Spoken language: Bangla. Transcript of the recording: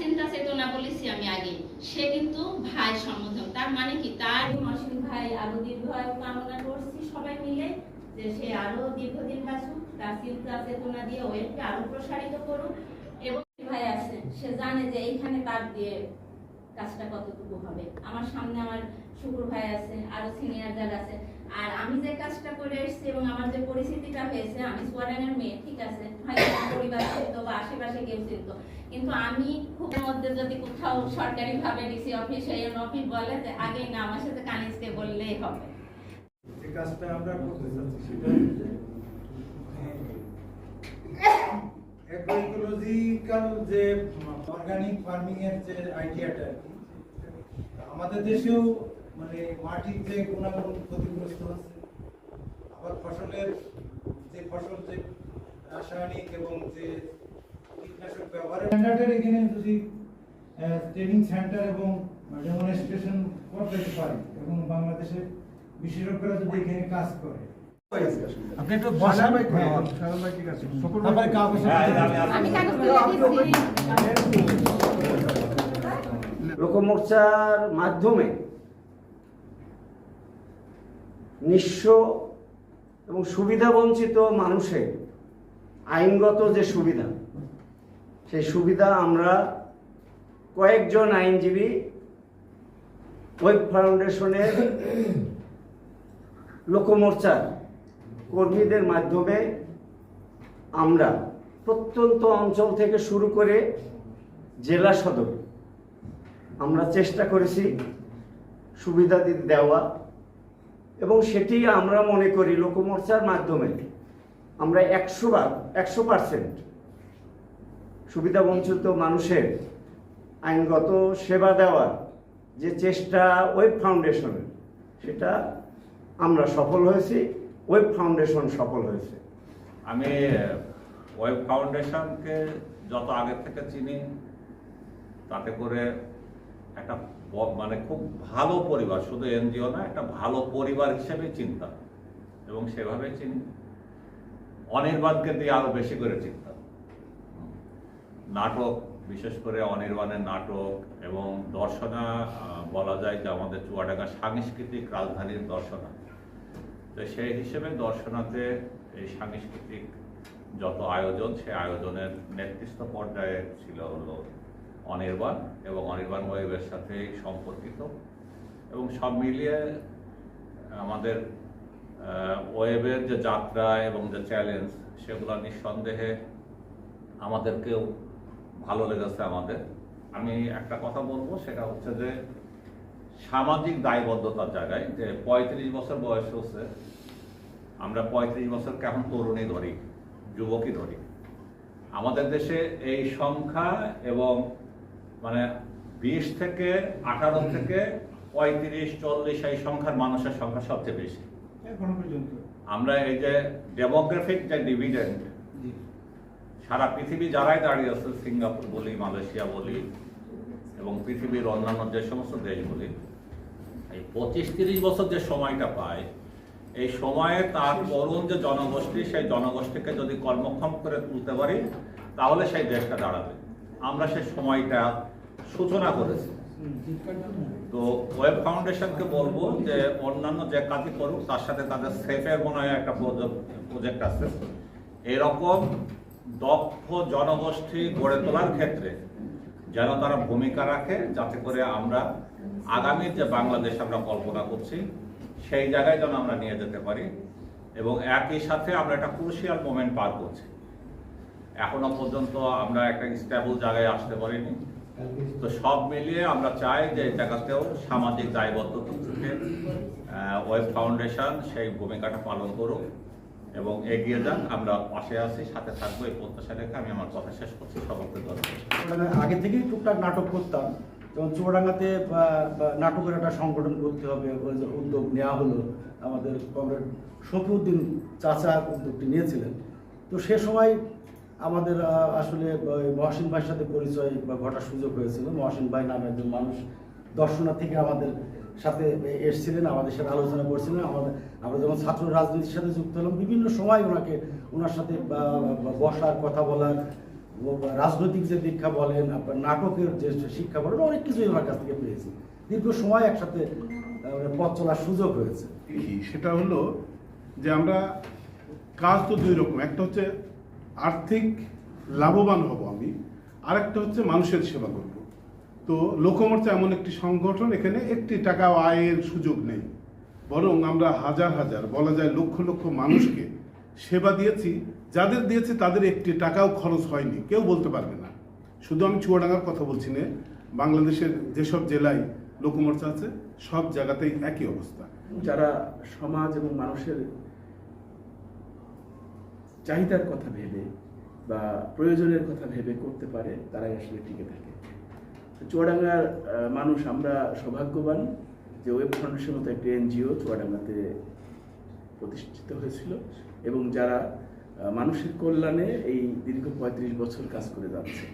চিন্তা চেতনা বলেছি আমি আগে। সে কিন্তু ভাই সম্বোধন তার মানে কি? তার মহসিন ভাই আরও দীর্ঘায়ু কামনা করছি সবাই মিলে যে সে আরও দীর্ঘদিন বাঁচুক, তার চিন্তা চেতনা দিয়ে ওয়েবকে আরও প্রসারিত করুক। এবং ভাই আছে সে জানে যে এইখানে তার দিয়ে কাজটা কতটুকু হবে। আমার সামনে আমার শুকুর ভাই আছে, আরও সিনিয়র যারা আছে আর আমি যে কাজটা করে এসেছি এবং আমার যে পরিস্থিতিটা হয়েছে, আমি সোয়াডানের মেয়ে, ঠিক আছে? পরিবার চিনত বা আশেপাশে কেউ চিনত কিন্তু আমি খুব মধ্যে যদি কোথাও সরকারি ভাবে ডিসি অফিস এই অফিস বলে যে, আগে না, আমার সাথে কানিজকে বললেই হবে। যে অর্গানিক ফার্মিং এর যে আইডিয়াটা আমাদের দেশেও মানে মাটির যে গুণাগুণ ক্ষতিগ্রস্ত হচ্ছে আবার ফসলের যে ফসল যে রাসায়নিক এবং যে কীটনাশক ব্যবহারের স্ট্যান্ডার্ডের এখানে যদি ট্রেনিং সেন্টার এবং ডেমনস্ট্রেশন করতে পারি এবং বাংলাদেশের বিশেষজ্ঞরা যদি এখানে কাজ করে। আপনি একটু বসান। তারপরে কাগজ আমি কাগজ লোকমোর্চার মাধ্যমে নিঃস্ব এবং সুবিধা বঞ্চিত মানুষের আইনগত যে সুবিধা, সেই সুবিধা আমরা কয়েকজন আইনজীবী ওয়েব ফাউন্ডেশনের লোকমোর্চার কর্মীদের মাধ্যমে আমরা প্রত্যন্ত অঞ্চল থেকে শুরু করে জেলা সদর আমরা চেষ্টা করেছি সুবিধা দেওয়া। এবং সেটি আমরা মনে করি লোকমোর্চার মাধ্যমে আমরা একশো বার, একশো পার্সেন্ট সুবিধা বঞ্চিত মানুষের আইনগত সেবা দেওয়ার যে চেষ্টা ওয়েব ফাউন্ডেশনের, সেটা আমরা সফল হয়েছি, ওয়েব ফাউন্ডেশন সফল হয়েছে। আমি ওয়েব ফাউন্ডেশনকে যত আগে থেকে চিনি, তাতে করে একটা মানে খুব ভালো পরিবার, শুধু এনজিও না, একটা ভালো পরিবার হিসেবে চিন্তা। এবং সেভাবে চিনি, অনির্বাণকে দিয়ে আরও বেশি করে চিন্তা। নাটক, বিশেষ করে অনির্বাণের নাটক এবং দর্শনা বলা যায় যে আমাদের চুয়াডাঙ্গা সাংস্কৃতিক রাজধানীর দর্শনা। তো সেই হিসেবে দর্শনাতে এই সাংস্কৃতিক যত আয়োজন, সেই আয়োজনের নেতৃত্ব পর্যায়ে ছিল হলো অনির্বাণ এবং অনির্বাণ ওয়েবের সাথে সম্পর্কিত। এবং সব মিলিয়ে আমাদের ওয়েবের যে যাত্রা এবং যে চ্যালেঞ্জ সেগুলো নিঃসন্দেহে আমাদেরকেও ভালো লেগেছে আমাদের। আমি একটা কথা বলব, সেটা হচ্ছে যে সামাজিক দায়বদ্ধতার জায়গায় যে পঁয়ত্রিশ বছর বয়স হচ্ছে, আমরা পঁয়ত্রিশ বছর কেমন তরুণী ধরি, যুবকই ধরি। আমাদের দেশে এই সংখ্যা এবং মানে বিশ থেকে আঠারো থেকে পঁয়ত্রিশ চল্লিশ এই সংখ্যার মানুষের সংখ্যা সবচেয়ে বেশি। এখনও পর্যন্ত। আমরা এই যে ডেমোগ্রাফিক যে ডিভিডেন্ড সারা পৃথিবী যারাই দাঁড়িয়ে আছে সিঙ্গাপুর বলি মালয়েশিয়া বলি এবং পৃথিবীর অন্যান্য যে সমস্ত দেশ বলি এই পঁচিশ তিরিশ বছর যে সময়টা পায় এই সময়ে তার তরুণ যে জনগোষ্ঠী সেই জনগোষ্ঠীকে যদি কর্মক্ষম করে তুলতে পারি তাহলে সেই দেশটা দাঁড়াবে। আমরা সেই সময়টা সূচনা করেছি। তো ওয়েব ফাউন্ডেশনকে বলব যে অন্যান্য যে কাজই করুক, তার সাথে তাদের সেফের মনে হয় একটা প্রজেক্ট আছে। এরকম দক্ষ জনগোষ্ঠী গড়ে তোলার ক্ষেত্রে যেন তারা ভূমিকা রাখে, যাতে করে আমরা আগামীর যে বাংলাদেশ আমরা কল্পনা করছি, সেই জায়গায় যেন আমরা নিয়ে যেতে পারি এবং একই সাথে আমরা একটা ক্রুশিয়াল মোমেন্ট পার করছি। এখনও পর্যন্ত আমরা একটা স্টেবল জায়গায় আসতে পারিনি। তো সব মিলিয়ে আমরা চাই যে জায়গাতেও সামাজিক দায়বদ্ধতা থেকে ওয়েব ফাউন্ডেশন সেই ভূমিকাটা পালন করুক এবং এগিয়ে যান আমরা পাশে আছি, সাথে থাকব। এই প্রত্যাশা রেখে আমি আমার কথা শেষ করছি। সকলকে ধন্যবাদ। আগে থেকেই টুকটাক নাটক করতাম। যেমন চুয়াডাঙ্গাতে নাটকের একটা সংগঠন করতে হবে উদ্যোগ নেওয়া হলো আমাদের কমরেড শফিউদ্দিন চাচা উদ্যোগটি নিয়েছিলেন। তো সে সময় আমাদের আসলে মহসিন ভাইয়ের সাথে পরিচয় বা ঘটার সুযোগ হয়েছিল। মহসিন ভাই নামে একজন মানুষ দর্শনা থেকে আমাদের সাথে এসেছিলেন, আমাদের সাথে আলোচনা করছিলেন। আমাদের, আমরা যখন ছাত্র রাজনীতির সাথে যুক্ত হলাম, বিভিন্ন সময় ওনাকে, ওনার সাথে বসার কথা বলার রাজনৈতিক যে দীক্ষা বলেন, আপনার নাটকের যে শিক্ষা বলেন, অনেক কিছুই ওনার কাছ থেকে পেয়েছি। দীর্ঘ সময় একসাথে পথ চলার সুযোগ হয়েছে। সেটা হলো যে আমরা, কাজ তো দুই রকম। একটা হচ্ছে আর্থিক লাভবান হব আমি। আরেকটা হচ্ছে মানুষের সেবা করব। তো লোকমোর্চা এমন একটি সংগঠন, এখানে একটি টাকা আয়ের সুযোগ নেই। বরং আমরা হাজার হাজার, বলা যায় লক্ষ লক্ষ মানুষকে সেবা দিয়েছি। যাদের দিয়েছি তাদের একটি টাকাও খরচ হয়নি। কেউ বলতে পারবে না। শুধু আমি চুয়াডাঙ্গার কথা বলছি না, বাংলাদেশের যেসব জেলায় লোকমোর্চা আছে, সব জায়গাতেই একই অবস্থা। যারা সমাজ এবং মানুষের চাহিদার কথা ভেবে বা প্রয়োজনের কথা ভেবে করতে পারে, তারাই আসলে টিকে থাকে। চুয়াডাঙ্গার মানুষ আমরা সৌভাগ্যবান যে ওয়েব ফাউন্ডেশন মতো একটি এনজিও চুয়াডাঙ্গাতে প্রতিষ্ঠিত হয়েছিল এবং যারা মানুষের কল্যাণে এই দীর্ঘ পঁয়ত্রিশ বছর কাজ করে যাচ্ছে।